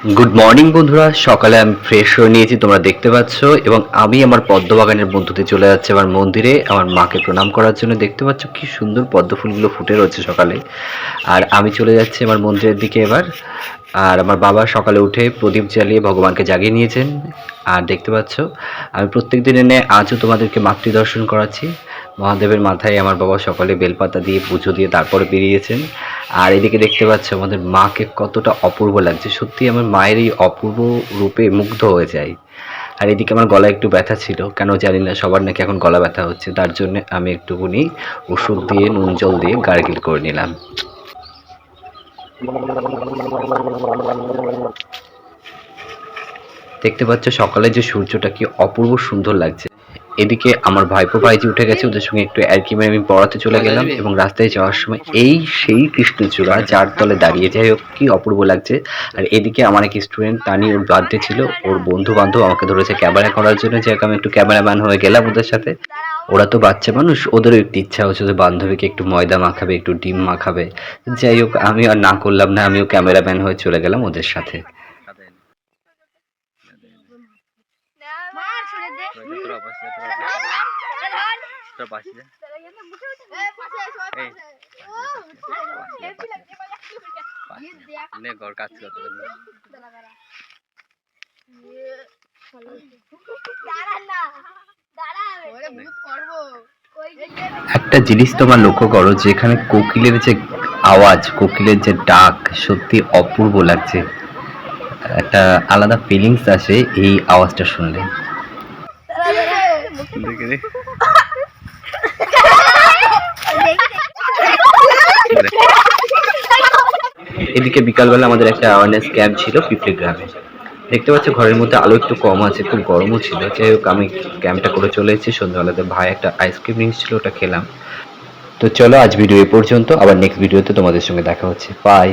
Good morning বন্ধুরা। সকালে আমি ফ্রেশ হয়ে নিয়েছি, তোমরা দেখতে পাচ্ছ। এবং আমি আমার পদ্মবাগানের মধ্যতে চলে যাচ্ছি আমার মন্দিরে। আমার মাকে প্রণাম করার জন্য দেখতে পাচ্ছ, কি সুন্দর পদ্ম ফুলগুলো ফুটে রয়েছে সকালে। আর আমি চলে যাচ্ছি আমার মন্দিরের দিকে এবার। আর আমার বাবা সকালে উঠে প্রদীপ জ্বালিয়ে ভগবানকে জাগিয়ে নিয়েছেন। আর দেখতে পাচ্ছ, আমি প্রত্যেক দিন এনে আজও তোমাদেরকে মাতৃ দর্শন করাচ্ছি। মহাদেবের মাথায় আমার বাবা সকালে বেলপাতা দিয়ে পুজো দিয়ে তারপরে বেরিয়েছেন। আর এদিকে দেখতে পাচ্ছ আমাদের মাকে কতটা অপূর্ব লাগছে। সত্যি আমার মায়ের এই অপূর্ব রূপে মুগ্ধ হয়ে যায় আর এদিকে আমার গলা একটু ব্যথা ছিল, কেন জানি না, সবার নাকি এখন গলা ব্যথা হচ্ছে। তার জন্য আমি একটুখানি ওষুধ দিয়ে, নুন জল দিয়ে গার্গিল করে নিলাম। দেখতে পাচ্ছ সকালে যে সূর্যটা কি অপূর্ব সুন্দর লাগছে। এদিকে আমার ভাইপো ভাইজি উঠে গেছে ওদের সঙ্গে একটু অ্যারকি মেরে আমি পড়াতে চলে গেলাম এবং রাস্তায় যাওয়ার সময় এই সেই কৃষ্ণচূড়া যার তলে দাঁড়িয়ে যাই হোক কি অপূর্ব লাগছে। আর এদিকে আমার এক স্টুডেন্ট তানি ওর বার্থডে ছিল ওর বন্ধু বান্ধব আমাকে ধরেছে ক্যামেরা করার জন্য যে আমি একটু ক্যামেরাম্যান হয়ে গেলাম ওদের সাথে। ওরা তো বাচ্চা মানুষ ওদেরও একটু ইচ্ছা হচ্ছে যে বান্ধবীকে একটু ময়দা মাখাবে একটু ডিম মাখাবে। যাই হোক আমি আর না করলাম না আমিও ক্যামেরাম্যান হয়ে চলে গেলাম ওদের সাথে। মার ছেড়ে দে। একটা জিনিস তোমার লক্ষ্য করো যেখানে কোকিলের যে আওয়াজ কোকিলের যে ডাক সত্যি অপূর্ব লাগছে। একটা আলাদা ফিলিংস আসে এই আওয়াজটা শুনলে। এদিকে বিকালবেলা আমাদের একটা অ্যাওয়ারনেস ক্যাম্প ছিল পিপলি গ্রামে দেখতে পাচ্ছি ঘরের মধ্যে আলো একটু কম আছে, খুব গরমও ছিল। যাই হোক, আমি ক্যাম্পটা করে চলে এসেছি। সন্ধ্যাবেলাতে ভাই একটা আইসক্রিম নিয়েছিল ওটা খেলাম। তো চলো আজ ভিডিও এ পর্যন্ত। আবার নেক্সট ভিডিওতে তোমাদের সঙ্গে দেখা হচ্ছে। বাই